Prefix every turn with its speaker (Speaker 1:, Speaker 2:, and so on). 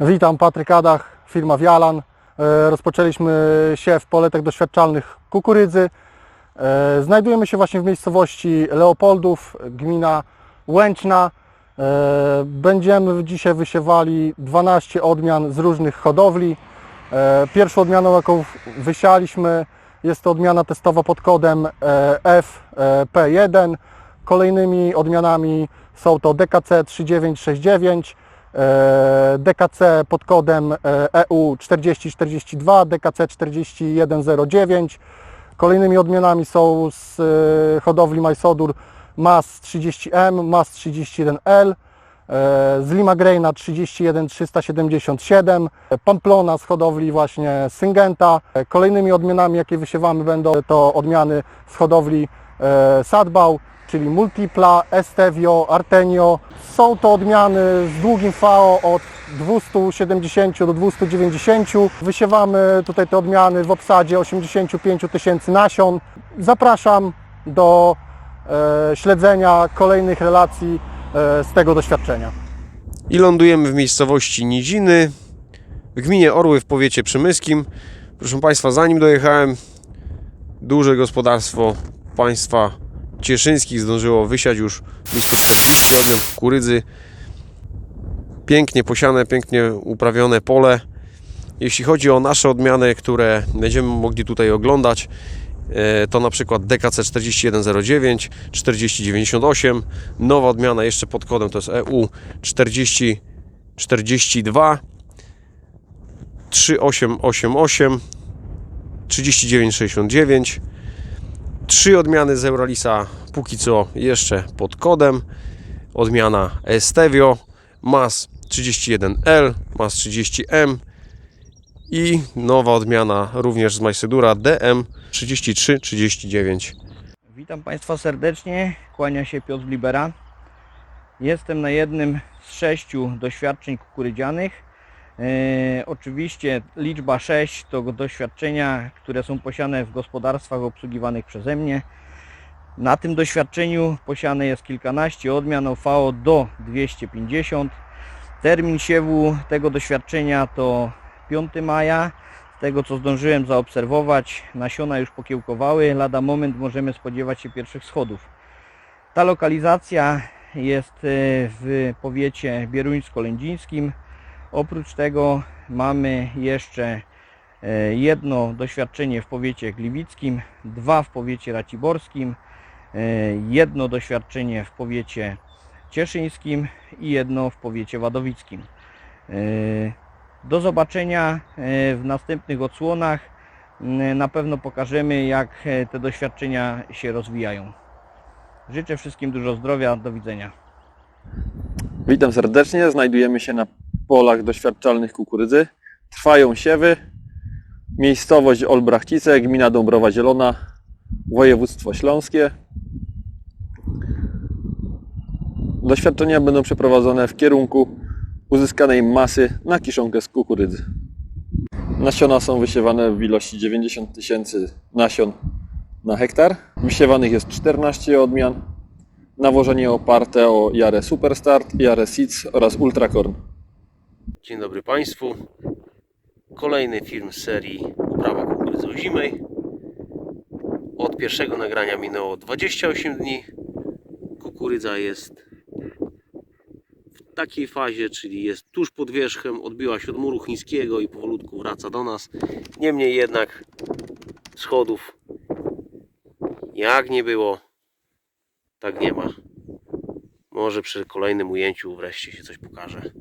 Speaker 1: Witam, Patryk Adach, firma Wialan. E, Rozpoczęliśmy siew poletek doświadczalnych kukurydzy. E, Znajdujemy się właśnie w miejscowości Leopoldów, gmina Łęczna. E, Będziemy dzisiaj wysiewali 12 odmian z różnych hodowli. Pierwszą odmianą, jaką wysialiśmy, jest to odmiana testowa pod kodem e, FP1. Kolejnymi odmianami są to DKC 3969, e, DKC pod kodem e, EU 4042, DKC 4109. Kolejnymi odmianami są z e, hodowli Majsodur MAS 30M, MAS 31L, e, z Lima Greina 31377, Pamplona z hodowli właśnie Syngenta. E, Kolejnymi odmianami, jakie wysiewamy będą to odmiany z hodowli e, Sadbał, czyli Multipla, Estevio, Artenio. Są to odmiany z długim FAO od 270 do 290. Wysiewamy tutaj te odmiany w obsadzie 85 tysięcy nasion. Zapraszam do e, śledzenia kolejnych relacji e, z tego doświadczenia.
Speaker 2: I lądujemy w miejscowości Nidziny, w gminie Orły w powiecie przemyskim. Proszę Państwa, zanim dojechałem, duże gospodarstwo państwa cieszyńskich zdążyło wysiać już blisko 40 odmian kukurydzy. Pięknie posiane, pięknie uprawione pole. Jeśli chodzi o nasze odmiany, które będziemy mogli tutaj oglądać, e, to na przykład DKC 4109, 4098, nowa odmiana jeszcze pod kodem to jest EU 4042, 3888, 3969, trzy odmiany z Euralisa póki co jeszcze pod kodem, odmiana Estevio, MAS 31L, MAS 30M i nowa odmiana również z Majsedura DM 3339.
Speaker 3: Witam Państwa serdecznie, kłania się Piotr Libera. Jestem na jednym z sześciu doświadczeń kukurydzianych. E, oczywiście liczba 6 to doświadczenia, które są posiane w gospodarstwach obsługiwanych przeze mnie. Na tym doświadczeniu posiane jest kilkanaście odmian OVO do 250. Termin siewu tego doświadczenia to 5 maja. Z tego co zdążyłem zaobserwować, nasiona już pokiełkowały. Lada moment możemy spodziewać się pierwszych schodów. Ta lokalizacja jest e, w powiecie bieruńsko-lędzińskim. Oprócz tego mamy jeszcze e, jedno doświadczenie w powiecie gliwickim, dwa w powiecie raciborskim, e, jedno doświadczenie w powiecie cieszyńskim i jedno w powiecie wadowickim. E, Do zobaczenia w następnych odsłonach. Na pewno pokażemy jak te doświadczenia się rozwijają. Życzę wszystkim dużo zdrowia, do widzenia.
Speaker 4: Witam serdecznie. Znajdujemy się na polach doświadczalnych kukurydzy. Trwają siewy. Miejscowość Olbrachcice, gmina Dąbrowa Zielona, województwo śląskie. Doświadczenia będą przeprowadzone w kierunku uzyskanej masy na kiszonkę z kukurydzy. Nasiona są wysiewane w ilości 90 tysięcy nasion na hektar. Wysiewanych jest 14 odmian. Nawożenie oparte o Jarę Superstart, Jarę Seeds oraz Ultracorn.
Speaker 2: Dzień dobry Państwu. Kolejny film z serii Uprawa kukurydzy ozimej. Od pierwszego nagrania minęło 28 dni. Kukurydza jest w takiej fazie, czyli jest tuż pod wierzchem, odbiła się od muru chińskiego i powolutku wraca do nas. Niemniej jednak schodów jak nie było, tak nie ma. Może przy kolejnym ujęciu wreszcie się coś pokaże.